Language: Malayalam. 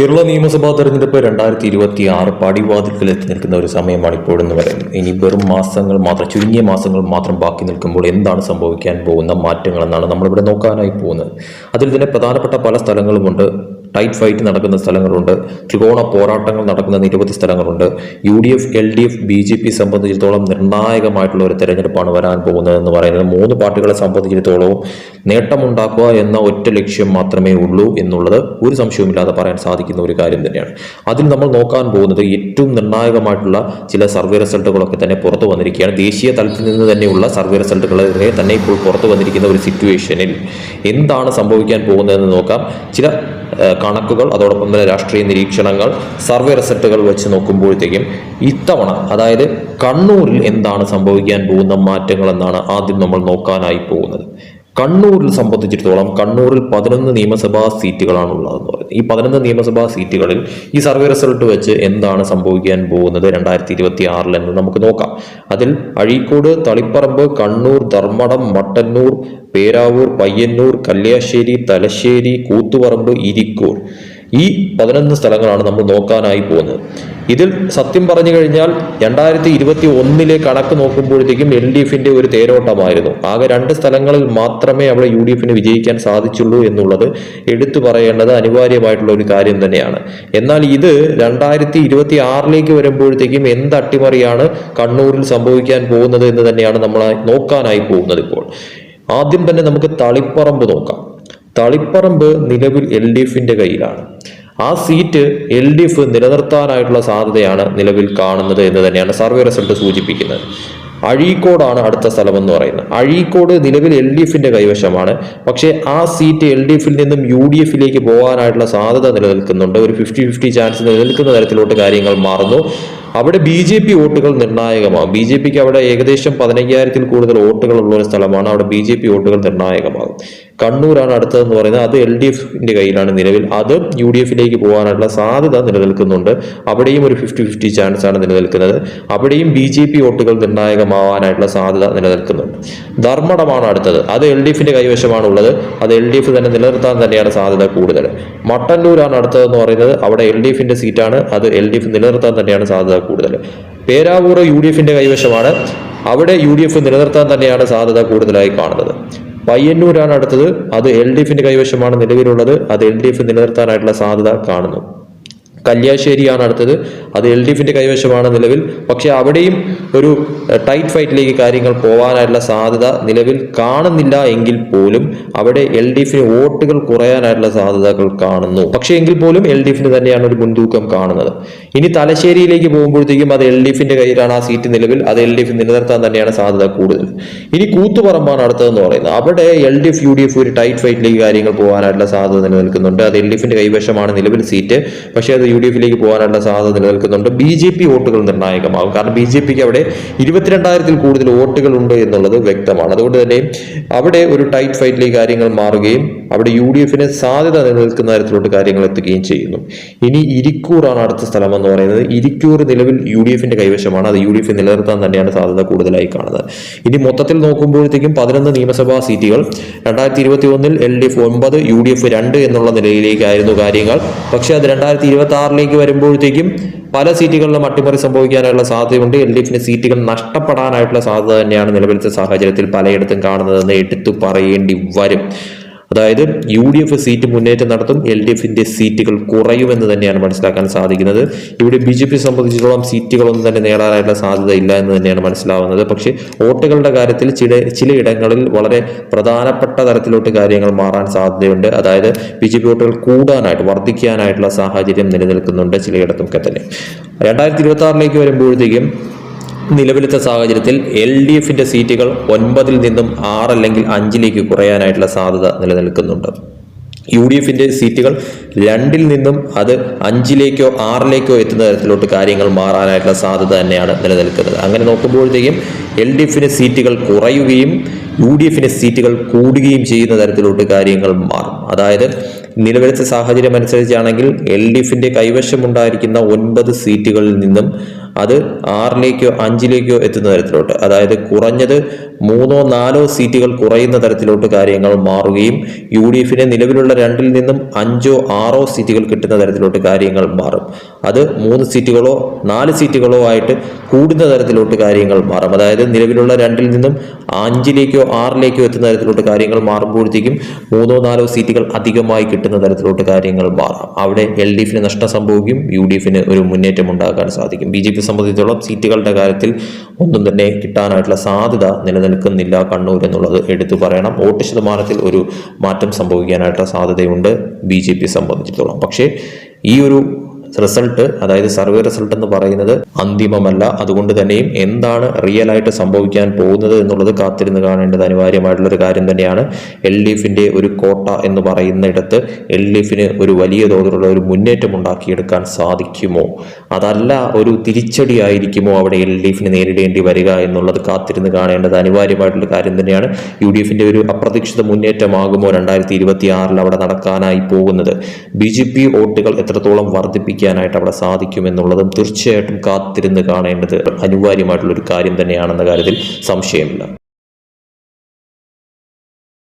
കേരള നിയമസഭാ തെരഞ്ഞെടുപ്പ് രണ്ടായിരത്തി ഇരുപത്തി ആറ് പടിവാതിൽക്കൽ എത്തി നിൽക്കുന്ന ഒരു സമയമാണ് ഇപ്പോഴെന്ന് പറയുന്നത്. ഇനി വെറും മാസങ്ങൾ മാത്രം ചുരുങ്ങിയ മാസങ്ങൾ മാത്രം ബാക്കി നിൽക്കുമ്പോൾ എന്താണ് സംഭവിക്കാൻ പോകുന്ന മാറ്റങ്ങളെന്നാണ് നമ്മളിവിടെ നോക്കാനായി പോകുന്നത്. അതിൽ തന്നെ പ്രധാനപ്പെട്ട പല സ്ഥലങ്ങളുമുണ്ട്. ടൈറ്റ് ഫൈറ്റ് നടക്കുന്ന സ്ഥലങ്ങളുണ്ട്. ത്രികോണ പോരാട്ടങ്ങൾ നടക്കുന്ന നിരവധി സ്ഥലങ്ങളുണ്ട്. U D F L D F B J P സംബന്ധിച്ചിടത്തോളം നിർണായകമായിട്ടുള്ള ഒരു തെരഞ്ഞെടുപ്പാണ് വരാൻ പോകുന്നത് എന്ന് പറയുന്നത്. മൂന്ന് പാർട്ടികളെ സംബന്ധിച്ചിടത്തോളവും നേട്ടമുണ്ടാക്കുക എന്ന ഒറ്റ ലക്ഷ്യം മാത്രമേ ഉള്ളൂ എന്നുള്ളത് ഒരു സംശയവുമില്ലാതെ പറയാൻ സാധിക്കുന്ന ഒരു കാര്യം തന്നെയാണ്. അതിൽ നമ്മൾ നോക്കാൻ പോകുന്നത് ഏറ്റവും നിർണായകമായിട്ടുള്ള ചില സർവേ റിസൾട്ടുകളൊക്കെ തന്നെ പുറത്തു വന്നിരിക്കുകയാണ്. ദേശീയ തലത്തിൽ നിന്ന് തന്നെയുള്ള സർവേ റിസൾട്ടുകളെ തന്നെ ഇപ്പോൾ പുറത്തു വന്നിരിക്കുന്ന ഒരു സിറ്റുവേഷനിൽ എന്താണ് സംഭവിക്കാൻ പോകുന്നതെന്ന് നോക്കാം. ചില കണക്കുകൾ അതോടൊപ്പം തന്നെ രാഷ്ട്രീയ നിരീക്ഷണങ്ങൾ സർവേ റിസൾട്ടുകൾ വെച്ച് നോക്കുമ്പോഴത്തേക്കും ഇത്തവണ അതായത് കണ്ണൂരിൽ എന്താണ് സംഭവിക്കാൻ പോകുന്ന മാറ്റങ്ങൾ എന്നാണ് ആദ്യം നമ്മൾ നോക്കാനായി പോകുന്നത്. കണ്ണൂരിൽ സംബന്ധിച്ചിടത്തോളം കണ്ണൂരിൽ പതിനൊന്ന് നിയമസഭാ സീറ്റുകളാണ് ഉള്ളതെന്ന് പറയുന്നത്. ഈ പതിനൊന്ന് നിയമസഭാ സീറ്റുകളിൽ ഈ സർവേ റിസൾട്ട് വെച്ച് എന്താണ് സംഭവിക്കാൻ പോകുന്നത് രണ്ടായിരത്തി ഇരുപത്തി ആറിൽ എന്ന് നമുക്ക് നോക്കാം. അതിൽ അഴീക്കോട് തളിപ്പറമ്പ് കണ്ണൂർ ധർമ്മടം മട്ടന്നൂർ പേരാവൂർ പയ്യന്നൂർ കല്യാശ്ശേരി തലശ്ശേരി കൂത്തുപറമ്പ് ഇരിക്കൂർ. ഈ പതിനൊന്ന് സ്ഥലങ്ങളാണ് നമ്മൾ നോക്കാനായി പോകുന്നത്. ഇതിൽ സത്യം പറഞ്ഞു കഴിഞ്ഞാൽ രണ്ടായിരത്തി ഇരുപത്തി ഒന്നിലെ കണക്ക് നോക്കുമ്പോഴത്തേക്കും എൽ ഡി എഫിന്റെ ഒരു തേരോട്ടമായിരുന്നു. ആകെ രണ്ട് സ്ഥലങ്ങളിൽ മാത്രമേ അവിടെ യു ഡി എഫിന് വിജയിക്കാൻ സാധിച്ചുള്ളൂ എന്നുള്ളത് എടുത്തു പറയേണ്ടത് അനിവാര്യമായിട്ടുള്ള ഒരു കാര്യം തന്നെയാണ്. എന്നാൽ ഇത് രണ്ടായിരത്തി ഇരുപത്തി ആറിലേക്ക് വരുമ്പോഴത്തേക്കും എന്ത് അട്ടിമറിയാണ് കണ്ണൂരിൽ സംഭവിക്കാൻ പോകുന്നത് എന്ന് തന്നെയാണ് നമ്മൾ നോക്കാനായി പോകുന്നത് ഇപ്പോൾ. ആദ്യം തന്നെ നമുക്ക് തളിപ്പറമ്പ് നോക്കാം. തളിപ്പറമ്പ് നിലവിൽ എൽ ഡി എഫിന്റെ കയ്യിലാണ്. ആ സീറ്റ് എൽ ഡി എഫ് നിലനിർത്താനായിട്ടുള്ള സാധ്യതയാണ് നിലവിൽ കാണുന്നത് എന്ന് തന്നെയാണ് സർവേ റിസൾട്ട് സൂചിപ്പിക്കുന്നത്. അഴീക്കോടാണ് അടുത്ത സ്ഥലം എന്ന് പറയുന്നത്. അഴീക്കോട് നിലവിൽ എൽ ഡി എഫിന്റെ കൈവശമാണ്. പക്ഷേ ആ സീറ്റ് എൽ ഡി എഫിൽ നിന്നും യു ഡി എഫിലേക്ക് പോകാനായിട്ടുള്ള സാധ്യത നിലനിൽക്കുന്നുണ്ട്. ഒരു ഫിഫ്റ്റി ഫിഫ്റ്റി ചാൻസ് നിലനിൽക്കുന്ന തരത്തിലോട്ട് കാര്യങ്ങൾ മാറുന്നു. അവിടെ ബി ജെ പി വോട്ടുകൾ നിർണായകമാകും ബി ജെ പിക്ക് അവിടെ ഏകദേശം പതിനയ്യായിരത്തിൽ കൂടുതൽ വോട്ടുകൾ ഉള്ള ഒരു സ്ഥലമാണ്. അവിടെ ബി ജെ പി വോട്ടുകൾ നിർണായകമാകും. കണ്ണൂരാണ് അടുത്തതെന്ന് പറയുന്നത്. അത് എൽ ഡി എഫിന്റെ കയ്യിലാണ് നിലവിൽ. അത് യു ഡി എഫിലേക്ക് പോകാനുള്ള സാധ്യത നിലനിൽക്കുന്നുണ്ട്. അവിടെയും ഒരു ഫിഫ്റ്റി ഫിഫ്റ്റി ചാൻസ് ആണ് നിലനിൽക്കുന്നത്. അവിടെയും ബി ജെ പി വോട്ടുകൾ നിർണായകമാവാനായിട്ടുള്ള സാധ്യത നിലനിൽക്കുന്നുണ്ട്. ധർമ്മടമാണ് അടുത്തത്. അത് എൽ ഡി എഫിന്റെ കൈവശമാണ് ഉള്ളത്. അത് എൽ ഡി എഫ് തന്നെ നിലനിർത്താൻ തന്നെയാണ് സാധ്യത കൂടുതൽ. മട്ടന്നൂരാണ് അടുത്തതെന്ന് പറയുന്നത്. അവിടെ എൽ ഡി എഫിന്റെ സീറ്റാണ്. അത് എൽ ഡി എഫ് നിലനിർത്താൻ തന്നെയാണ് സാധ്യത കൂടുതൽ. പേരാവൂർ യു ഡി എഫിന്റെ കൈവശമാണ്. അവിടെ യു ഡി എഫ് നിലനിർത്താൻ തന്നെയാണ് സാധ്യത കൂടുതലായി കാണുന്നത്. പയ്യന്നൂരാണ് അടുത്തത്. അത് എൽ ഡി എഫിന്റെ കൈവശമാണ് നിലവിലുള്ളത്. അത് എൽ ഡി എഫ് നിലനിർത്താനായിട്ടുള്ള സാധ്യത കാണുന്നു. കല്യാശ്ശേരിയാണ് അടുത്തത്. അത് എൽ ഡി എഫിന്റെ കൈവശമാണ് നിലവിൽ. പക്ഷെ അവിടെയും ഒരു ടൈറ്റ് ഫൈറ്റിലേക്ക് കാര്യങ്ങൾ പോകാനായിട്ടുള്ള സാധ്യത നിലവിൽ കാണുന്നില്ല എങ്കിൽ പോലും അവിടെ എൽ ഡി എഫിന് വോട്ടുകൾ കുറയാനായിട്ടുള്ള സാധ്യതകൾ കാണുന്നു. പക്ഷേ എങ്കിൽ പോലും എൽ ഡി എഫിന് തന്നെയാണ് ഒരു മുൻതൂക്കം കാണുന്നത്. ഇനി തലശ്ശേരിയിലേക്ക് പോകുമ്പോഴത്തേക്കും അത് എൽ ഡി എഫിന്റെ കയ്യിലാണ് ആ സീറ്റ് നിലവിൽ. അത് എൽ ഡി എഫ് നിലനിർത്താൻ തന്നെയാണ് സാധ്യത കൂടുതൽ. ഇനി കൂത്തുപറമ്പാണ് അടുത്തതെന്ന് പറയുന്നത്. അവിടെ L D F U D F ഒരു ടൈറ്റ് ഫൈറ്റിലേക്ക് കാര്യങ്ങൾ പോകാനായിട്ടുള്ള സാധ്യത നിലനിൽക്കുന്നുണ്ട്. അത് എൽ ഡി എഫിന്റെ കൈവശമാണ് നിലവിൽ സീറ്റ്. പക്ഷേ അത് യു ഡി എഫിലേക്ക് പോകാനുള്ള സാധ്യത നിലനിൽക്കുന്നുണ്ട്. ബി ജെ പി വോട്ടുകൾ നിർണായകമാകും. കാരണം ബി ജെ പിക്ക് അവിടെ ഇരുപത്തിരണ്ടായിരത്തിൽ കൂടുതൽ വോട്ടുകൾ ഉണ്ട് എന്നുള്ളത് വ്യക്തമാണ്. അതുകൊണ്ട് തന്നെ അവിടെ ഒരു ടൈറ്റ് ഫൈറ്റിലേക്ക് കാര്യങ്ങൾ മാറുകയും അവിടെ യു ഡി എഫിന് സാധ്യത നിലനിൽക്കുന്ന തരത്തിലോട്ട് കാര്യങ്ങൾ എത്തുകയും ചെയ്യുന്നു. ഇനി ഇരിക്കൂറാണ് അടുത്ത സ്ഥലം എന്ന് പറയുന്നത്. ഇരിക്കൂർ നിലവിൽ യു ഡി എഫിന്റെ കൈവശമാണ്. അത് യു ഡി എഫ് നിലനിർത്താൻ തന്നെയാണ് സാധ്യത കൂടുതലായി കാണുന്നത്. ഇനി മൊത്തത്തിൽ നോക്കുമ്പോഴത്തേക്കും പതിനൊന്ന് നിയമസഭാ സീറ്റുകൾ രണ്ടായിരത്തി ഇരുപത്തി ഒന്നിൽ എൽ ഡി എഫ് ഒമ്പത് യു ഡി എഫ് രണ്ട് എന്നുള്ള നിലയിലേക്കായിരുന്നു കാര്യങ്ങൾ. പക്ഷേ അത് രണ്ടായിരത്തി ഇരുപത്തി ആറിലേക്ക് വരുമ്പോഴത്തേക്കും പല സീറ്റുകളിലും അട്ടിമറി സംഭവിക്കാനുള്ള സാധ്യതയുണ്ട്. എൽ ഡി എഫിന് സീറ്റുകൾ നഷ്ടപ്പെടാനായിട്ടുള്ള സാധ്യത തന്നെയാണ് നിലവിലത്തെ സാഹചര്യത്തിൽ പലയിടത്തും കാണുന്നതെന്ന് എടുത്തു പറയേണ്ടി വരും. അതായത് യു ഡി എഫ് സീറ്റ് മുന്നേറ്റം നടത്തും എൽ ഡി എഫിന്റെ സീറ്റുകൾ കുറയുമെന്ന് തന്നെയാണ് മനസ്സിലാക്കാൻ സാധിക്കുന്നത്. ഇവിടെ ബി ജെ പി സംബന്ധിച്ചിടത്തോളം സീറ്റുകളൊന്നും തന്നെ നേടാനായിട്ടുള്ള സാധ്യത ഇല്ല എന്ന് തന്നെയാണ് മനസ്സിലാവുന്നത്. പക്ഷേ വോട്ടുകളുടെ കാര്യത്തിൽ ചില ചിലയിടങ്ങളിൽ വളരെ പ്രധാനപ്പെട്ട തരത്തിലോട്ട് കാര്യങ്ങൾ മാറാൻ സാധ്യതയുണ്ട്. അതായത് ബി ജെ പി വോട്ടുകൾ കൂടാനായിട്ട് വർദ്ധിക്കാനായിട്ടുള്ള സാഹചര്യം നിലനിൽക്കുന്നുണ്ട് ചിലയിടത്തൊക്കെ തന്നെ. രണ്ടായിരത്തി ഇരുപത്തി ആറിലേക്ക് വരുമ്പോഴത്തേക്കും നിലവിലത്തെ സാഹചര്യത്തിൽ എൽ ഡി എഫിന്റെ സീറ്റുകൾ ഒൻപതിൽ നിന്നും ആറ് അല്ലെങ്കിൽ അഞ്ചിലേക്ക് കുറയാനായിട്ടുള്ള സാധ്യത നിലനിൽക്കുന്നുണ്ട്. യു ഡി എഫിന്റെ സീറ്റുകൾ രണ്ടിൽ നിന്നും അത് അഞ്ചിലേക്കോ ആറിലേക്കോ എത്തുന്ന തരത്തിലോട്ട് കാര്യങ്ങൾ മാറാനായിട്ടുള്ള സാധ്യത തന്നെയാണ് നിലനിൽക്കുന്നത്. അങ്ങനെ നോക്കുമ്പോഴത്തേക്കും എൽ ഡി എഫിന് സീറ്റുകൾ കുറയുകയും യു ഡി എഫിന് സീറ്റുകൾ കൂടുകയും ചെയ്യുന്ന തരത്തിലോട്ട് കാര്യങ്ങൾ മാറും. അതായത് നിലവിലത്തെ സാഹചര്യം അനുസരിച്ചാണെങ്കിൽ എൽ ഡി എഫിന്റെ കൈവശമുണ്ടായിരിക്കുന്ന ഒൻപത് സീറ്റുകളിൽ നിന്നും അത് ആറിലേക്കോ അഞ്ചിലേക്കോ എത്തുന്ന തരത്തിലോട്ട്. അതായത് കുറഞ്ഞത് മൂന്നോ നാലോ സീറ്റുകൾ കുറയുന്ന തരത്തിലോട്ട് കാര്യങ്ങൾ മാറുകയും യു ഡി എഫിന് നിലവിലുള്ള രണ്ടിൽ നിന്നും അഞ്ചോ ആറോ സീറ്റുകൾ കിട്ടുന്ന തരത്തിലോട്ട് കാര്യങ്ങൾ മാറും. അത് മൂന്ന് സീറ്റുകളോ നാല് സീറ്റുകളോ ആയിട്ട് കൂടുന്ന തരത്തിലോട്ട് കാര്യങ്ങൾ മാറും. അതായത് നിലവിലുള്ള രണ്ടിൽ നിന്നും അഞ്ചിലേക്കോ ആറിലേക്കോ എത്തുന്ന തരത്തിലോട്ട് കാര്യങ്ങൾ മാറുമ്പോഴത്തേക്കും മൂന്നോ നാലോ സീറ്റുകൾ അധികമായി കിട്ടുന്ന തരത്തിലോട്ട് കാര്യങ്ങൾ മാറാം. അവിടെ എൽ ഡി എഫിന് നഷ്ടം സംഭവിക്കും യു ഡി എഫിന് ഒരു മുന്നേറ്റം ഉണ്ടാക്കാൻ സാധിക്കും. ബി ജെ പി സംബന്ധിച്ചിടത്തോളം സീറ്റുകളുടെ കാര്യത്തിൽ ഒന്നും തന്നെ കിട്ടാനായിട്ടുള്ള സാധ്യത നിലനിൽക്കുന്നില്ല കണ്ണൂർ എന്നുള്ളത് എടുത്തു പറയണം. വോട്ട് ശതമാനത്തിൽ ഒരു മാറ്റം സംഭവിക്കാനായിട്ടുള്ള സാധ്യതയുണ്ട് ബി ജെ പി സംബന്ധിച്ചിടത്തോളം. പക്ഷേ ഈ ഒരു റിസൾട്ട് അതായത് സർവേ റിസൾട്ട് എന്ന് പറയുന്നത് അന്തിമമല്ല. അതുകൊണ്ട് തന്നെയും എന്താണ് റിയൽ ആയിട്ട് സംഭവിക്കാൻ പോകുന്നത് എന്നുള്ളത് കാത്തിരുന്ന് കാണേണ്ടത് അനിവാര്യമായിട്ടുള്ള ഒരു കാര്യം തന്നെയാണ്. എൽ ഒരു കോട്ട എന്ന് പറയുന്നിടത്ത് എൽ ഡി ഒരു വലിയ തോതിലുള്ള ഒരു മുന്നേറ്റം ഉണ്ടാക്കിയെടുക്കാൻ സാധിക്കുമോ? അതല്ല ഒരു തിരിച്ചടി ആയിരിക്കുമോ അവിടെ എൽ ഡി നേരിടേണ്ടി വരിക എന്നുള്ളത് കാത്തിരുന്ന് കാണേണ്ടത് അനിവാര്യമായിട്ടുള്ള കാര്യം തന്നെയാണ്. യു ഡി ഒരു അപ്രതീക്ഷിത മുന്നേറ്റമാകുമോ രണ്ടായിരത്തി ഇരുപത്തി ആറിൽ അവിടെ നടക്കാനായി പോകുന്നത്? ബി ജെ പി വോട്ടുകൾ എത്രത്തോളം വർദ്ധിപ്പിക്കാനായിട്ട് അവിടെ സാധിക്കുമെന്നുള്ളതും തീർച്ചയായിട്ടും കാത്തിരുന്ന് കാണേണ്ടത് അനിവാര്യമായിട്ടുള്ള ഒരു കാര്യം തന്നെയാണെന്ന കാര്യത്തിൽ സംശയമില്ല.